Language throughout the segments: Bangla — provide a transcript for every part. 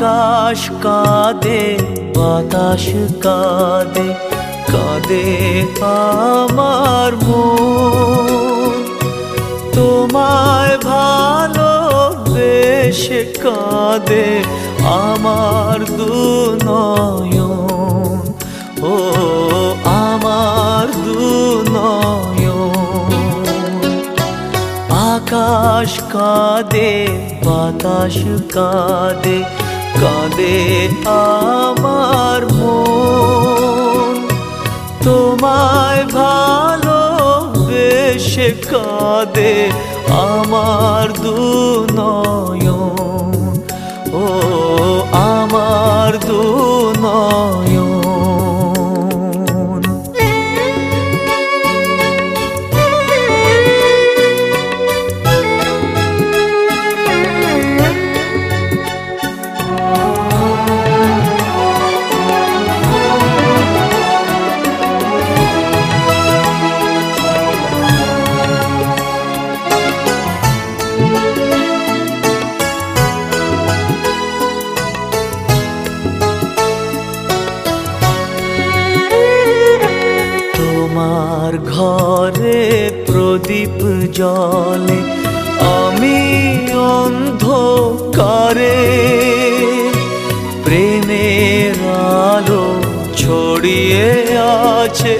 আকাশ কাঁদে, বাতাস কাঁদে কাঁদে আমার মন। তোমায় ভালো বেশে কাঁদে আমার দু নয়ন ও, আমার দু নয়ন আকাশ কাঁদে, বাতাস কাঁদে কাঁদে আমার মন। তোমায় ভালো বেশে কাঁদে আমার দু নয়ন প্রদীপ জলে আমি অন্ধকারে প্রেমের আলো ছড়িয়ে আছে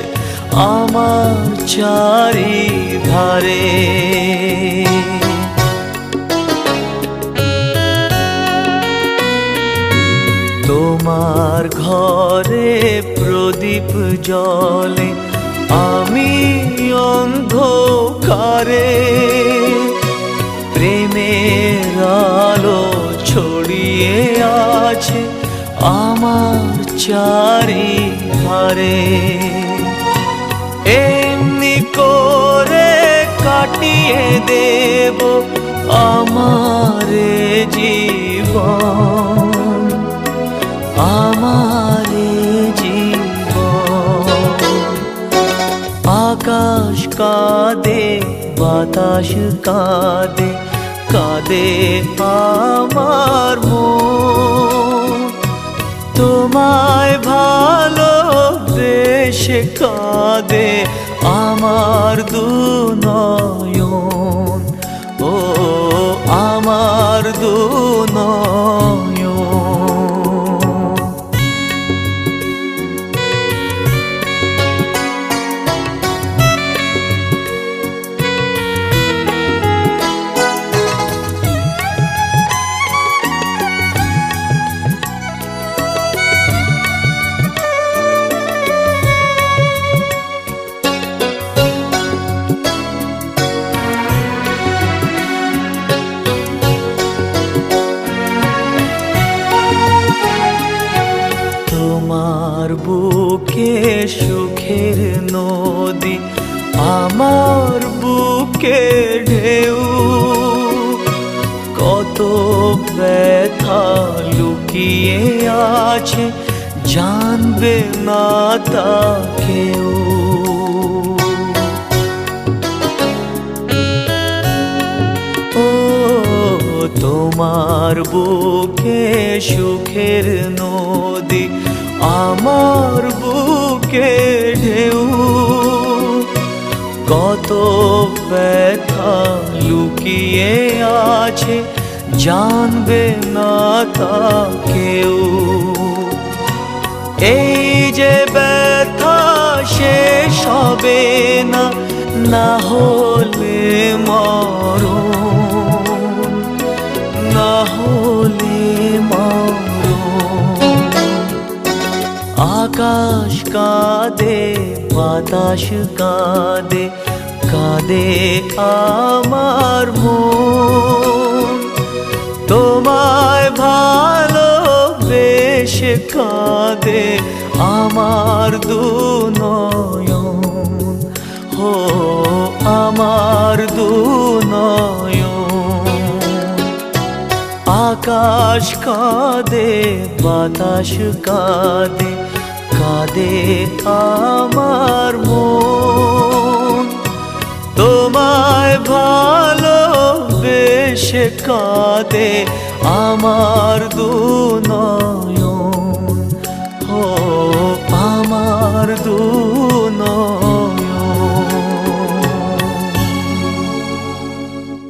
আমার চারিধারে। তোমার ঘরে প্রদীপ জলে আমি অন্ধকারে প্রেমের আলো ছড়িয়ে আছে আমার চারি চারিধারে। এমনি করে কাটিয়ে দেব আমার জীবন আমার জীবন। আকাশ কাঁদে বাতাস কাঁদে কাঁদে আমার মন। তোমায় ভালো বেশে কাঁদে আমার দু নয়ন। ও, আমার দু ঢেউ, কত ব্যথা লুকিয়ে আছে, জানবে না তা কেউ। তোমার বুকে সুখের নদী, আমার বুকে কত ব্যথা লুকিয়ে আছে জানবে না তা কেউ এই যে ব্যথা শেষ হবে না না হলে মরণ, না হলে মরণ। আকাশ কাঁদে, বাতাস কাঁদে কাঁদে আমার মন। তোমায় ভালো বেশে কাঁদে আমার দু নয়ন হো আমার দু নয়ন আকাশ কাঁদে, বাতাস কাঁদে কাঁদে আমার কাঁদে আমার দুঃখ